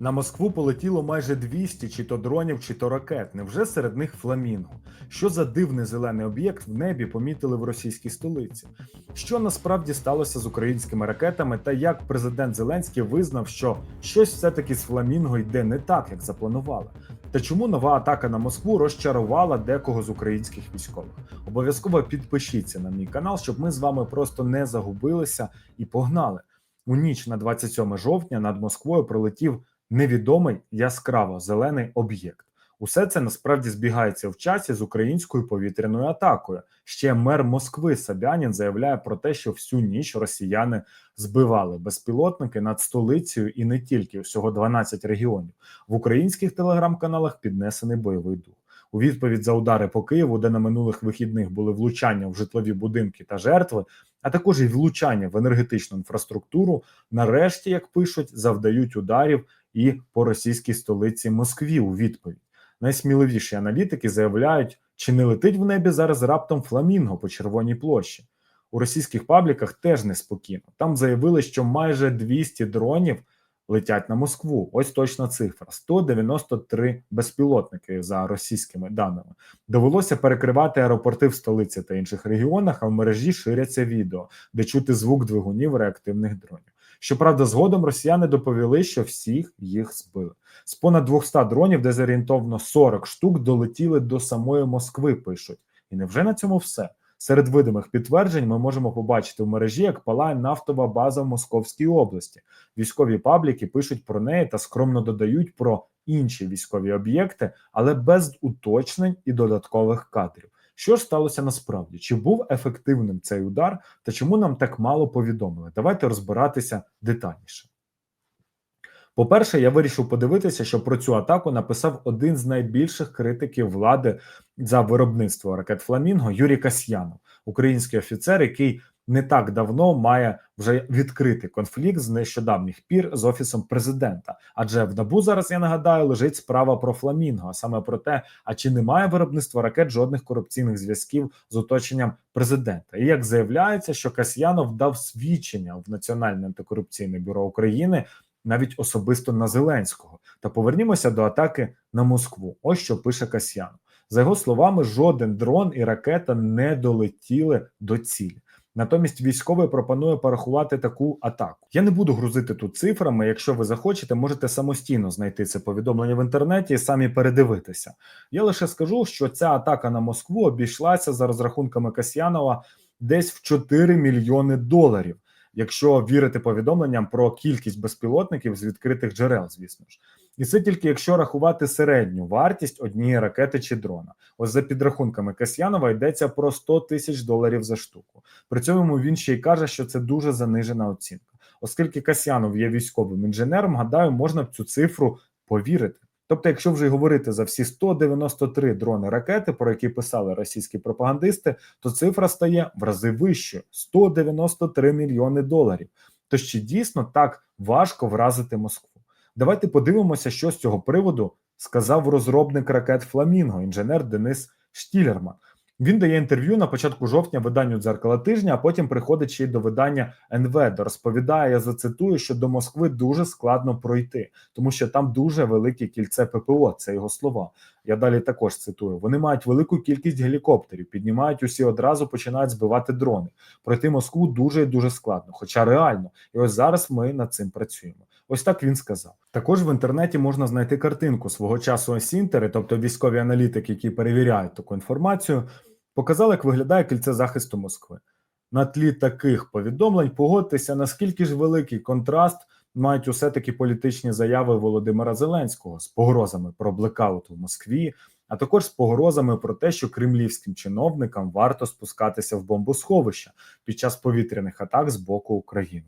На Москву полетіло майже 200 чи то дронів, чи то ракет. Невже серед них фламінго? Що за дивний зелений об'єкт в небі помітили в російській столиці? Що насправді сталося з українськими ракетами, та як президент Зеленський визнав, що щось все-таки з фламінго йде не так, як запланували? Та чому нова атака на Москву розчарувала декого з українських військових? Обов'язково підпишіться на мій канал, щоб ми з вами просто не загубилися і погнали. У ніч на 27 жовтня над Москвою пролетів невідомий яскраво зелений об'єкт. Усе це насправді збігається в часі з українською повітряною атакою. Ще мер Москви Собянін заявляє про те, що всю ніч росіяни збивали безпілотники над столицею і не тільки всього 12 регіонів. В українських телеграм-каналах піднесений бойовий дух. У відповідь за удари по Києву, де на минулих вихідних були влучання в житлові будинки та жертви, а також і влучання в енергетичну інфраструктуру, нарешті, як пишуть, завдають ударів і по російській столиці Москві у відповідь. Найсміливіші аналітики заявляють, чи не летить в небі зараз раптом фламінго по червоній площі. У російських пабліках теж неспокійно. Там заявили, що майже 200 дронів летять на Москву. Ось точна цифра: 193 безпілотники за російськими даними. Довелося перекривати аеропорти в столиці та інших регіонах, а в мережі ширяться відео, де чути звук двигунів реактивних дронів. Щоправда, згодом росіяни доповіли, що всіх їх збили. З понад 200 дронів, де зорієнтовно 40 штук, долетіли до самої Москви. Пишуть, і невже на цьому все? Серед видимих підтверджень ми можемо побачити в мережі, як палає нафтова база в Московській області. Військові пабліки пишуть про неї та скромно додають про інші військові об'єкти, але без уточнень і додаткових кадрів. Що ж сталося насправді? Чи був ефективним цей удар, та чому нам так мало повідомили? Давайте розбиратися детальніше. По-перше, я вирішив подивитися, що про цю атаку написав один з найбільших критиків влади за виробництво ракет Фламінго Юрій Касьянов, український офіцер, який не так давно має вже відкритий конфлікт з нещодавніх пір з офісом президента. Адже в набу зараз я нагадаю лежить справа про Фламінго, а саме про те, а чи немає виробництва ракет жодних корупційних зв'язків з оточенням президента. І як заявляється, що Касьянов дав свідчення в Національне антикорупційне бюро України. Навіть особисто на Зеленського, та повернімося до атаки на Москву. Ось що пише Касьян. За його словами, жоден дрон і ракета не долетіли до цілі. Натомість військовий пропонує порахувати таку атаку. Я не буду грузити тут цифрами. Якщо ви захочете, можете самостійно знайти це повідомлення в інтернеті і самі передивитися. Я лише скажу, що ця атака на Москву обійшлася за розрахунками Касьянова десь в 4 мільйони доларів. Якщо вірити повідомленням про кількість безпілотників з відкритих джерел, звісно ж, і це тільки якщо рахувати середню вартість однієї ракети чи дрона. Ось за підрахунками Касьянова йдеться про 100 тисяч доларів за штуку. При цьому він ще й каже, що це дуже занижена оцінка. Оскільки Касьянов є військовим інженером, гадаю, можна в цю цифру повірити. Тобто, якщо вже говорити за всі 193 дрони ракети, про які писали російські пропагандисти, то цифра стає в рази вищою 193 мільйони доларів. То чи дійсно так важко вразити Москву? Давайте подивимося, що з цього приводу сказав розробник ракет Фламінго, інженер Денис Штілерман. Він дає інтерв'ю на початку жовтня виданню дзеркала тижня, а потім приходить ще й до видання НВ, розповідає, я зацитую, що до Москви дуже складно пройти, тому що там дуже велике кільце ППО. Це його слова. Я далі також цитую: вони мають велику кількість гелікоптерів, піднімають усі одразу, починають збивати дрони. Пройти Москву дуже і дуже складно, хоча реально, і ось зараз ми над цим працюємо. Ось так він сказав. Також в інтернеті можна знайти картинку свого часу Осінтери, тобто військові аналітики, які перевіряють таку інформацію, показали, як виглядає кільце захисту Москви. На тлі таких повідомлень погодьтеся, наскільки ж великий контраст мають усе таки політичні заяви Володимира Зеленського з погрозами про блекаут в Москві, а також з погрозами про те, що кремлівським чиновникам варто спускатися в бомбосховища під час повітряних атак з боку України.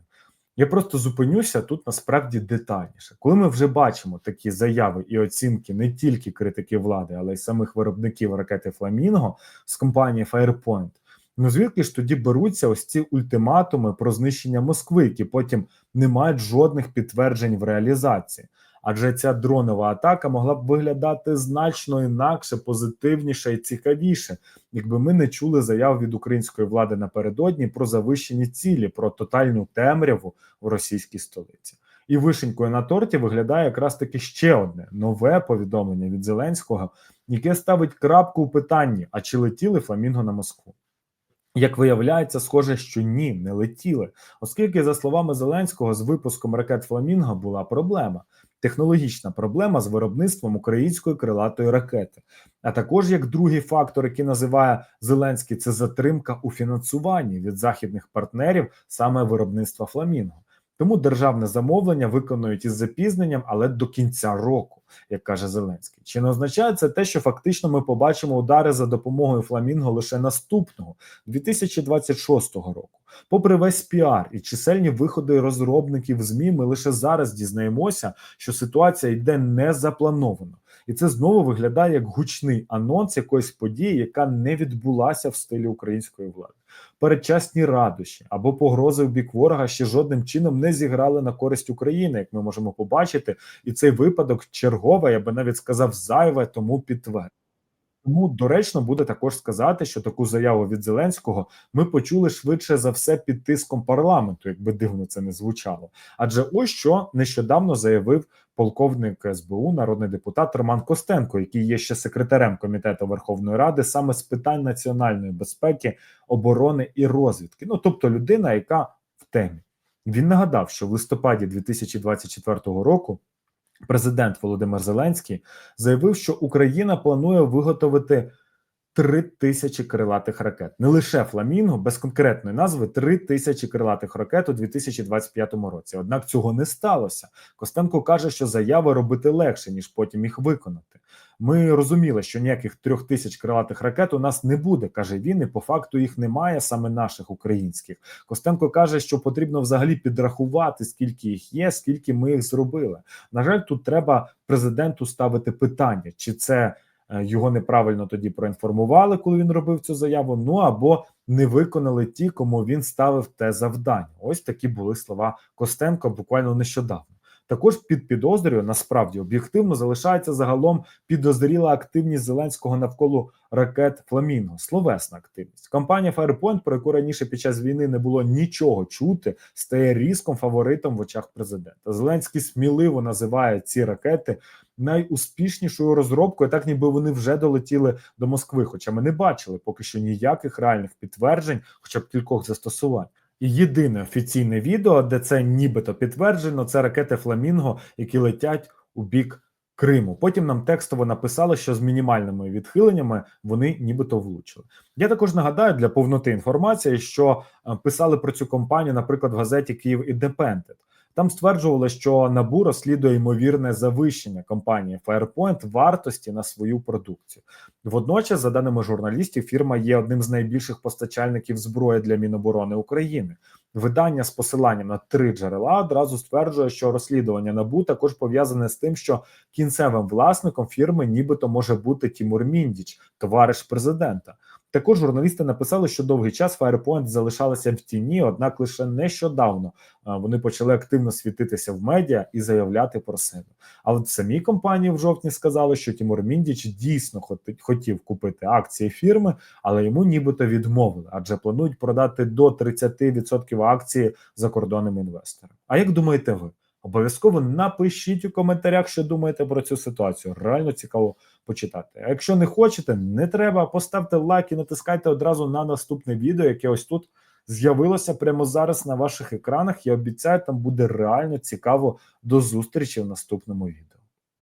Я просто зупинюся тут насправді детальніше. Коли ми вже бачимо такі заяви і оцінки не тільки критики влади, але й самих виробників ракети Фламінго з компанії Firepoint, ну звідки ж тоді беруться ось ці ультиматуми про знищення Москви, які потім не мають жодних підтверджень в реалізації. Адже ця дронова атака могла б виглядати значно інакше, позитивніше і цікавіше, якби ми не чули заяв від української влади напередодні про завищені цілі, про тотальну темряву в російській столиці. І вишенькою на торті виглядає якраз таки ще одне нове повідомлення від Зеленського, яке ставить крапку у питанні: а чи летіли фламінго на Москву? Як виявляється, схоже, що ні, не летіли, оскільки, за словами Зеленського, з випуском ракет Фламінго була проблема. Технологічна проблема з виробництвом української крилатої ракети. А також як другий фактор, який називає Зеленський, це затримка у фінансуванні від західних партнерів саме виробництва Фламінго. Тому державне замовлення виконують із запізненням, але до кінця року, як каже Зеленський. Чи не означає це те, що фактично ми побачимо удари за допомогою Фламінго лише наступного 2026 року? Попри весь піар і чисельні виходи розробників ЗМІ, ми лише зараз дізнаємося, що ситуація йде не заплановано. І це знову виглядає як гучний анонс якоїсь події, яка не відбулася в стилі української влади. Передчасні радощі або погрози в бік ворога ще жодним чином не зіграли на користь України, як ми можемо побачити. І цей випадок черговий, я би навіть сказав, зайве, тому підтверджує. Тому доречно буде також сказати, що таку заяву від Зеленського ми почули швидше за все під тиском парламенту, якби дивно це не звучало. Адже ось що нещодавно заявив полковник СБУ, народний депутат Роман Костенко, який є ще секретарем комітету Верховної Ради, саме з питань національної безпеки, оборони і розвідки. Ну тобто людина, яка в темі. Він нагадав, що в листопаді 2024 року. Президент Володимир Зеленський заявив, що Україна планує виготовити три тисячі крилатих ракет, не лише фламінго, без конкретної назви три тисячі крилатих ракет у 2025 році. Однак цього не сталося. Костенко каже, що заяви робити легше ніж потім їх виконати. Ми розуміли, що ніяких трьох тисяч крилатих ракет у нас не буде, каже він. І по факту їх немає саме наших українських. Костенко каже, що потрібно взагалі підрахувати, скільки їх є, скільки ми їх зробили. На жаль, тут треба президенту ставити питання, чи це його неправильно тоді проінформували, коли він робив цю заяву. Ну або не виконали ті, кому він ставив те завдання. Ось такі були слова Костенко буквально нещодавно. Також під підозрою насправді об'єктивно залишається загалом підозріла активність Зеленського навколо ракет Фламінго, словесна активність. Компанія Firepoint, про яку раніше під час війни не було нічого чути, стає різком фаворитом в очах президента. Зеленський сміливо називає ці ракети найуспішнішою розробкою, так ніби вони вже долетіли до Москви. Хоча ми не бачили поки що ніяких реальних підтверджень, хоча б кількох застосувань. Єдине офіційне відео, де це нібито підтверджено, це ракети Фламінго, які летять у бік Криму. Потім нам текстово написали, що з мінімальними відхиленнями вони нібито влучили. Я також нагадаю для повноти інформації, що е, писали про цю компанію, наприклад, в газеті Київ Індепендент. Там стверджували, що набу розслідує ймовірне завищення компанії Firepoint вартості на свою продукцію. Водночас, за даними журналістів, фірма є одним з найбільших постачальників зброї для Міноборони України. Видання з посиланням на три джерела одразу стверджує, що розслідування набу також пов'язане з тим, що кінцевим власником фірми, нібито може бути Тімур Міндіч, товариш президента. Також журналісти написали, що довгий час Firepoint залишалася в тіні, однак лише нещодавно вони почали активно світитися в медіа і заявляти про себе. А от самі компанії в жовтні сказали, що Тімур Міндіч дійсно хотів купити акції фірми, але йому нібито відмовили, адже планують продати до 30% акції закордонним інвесторам. А як думаєте ви? Обов'язково напишіть у коментарях, що думаєте про цю ситуацію. Реально цікаво почитати. А якщо не хочете, не треба. Поставте лайк і натискайте одразу на наступне відео, яке ось тут з'явилося прямо зараз на ваших екранах. Я обіцяю, там буде реально цікаво до зустрічі в наступному відео.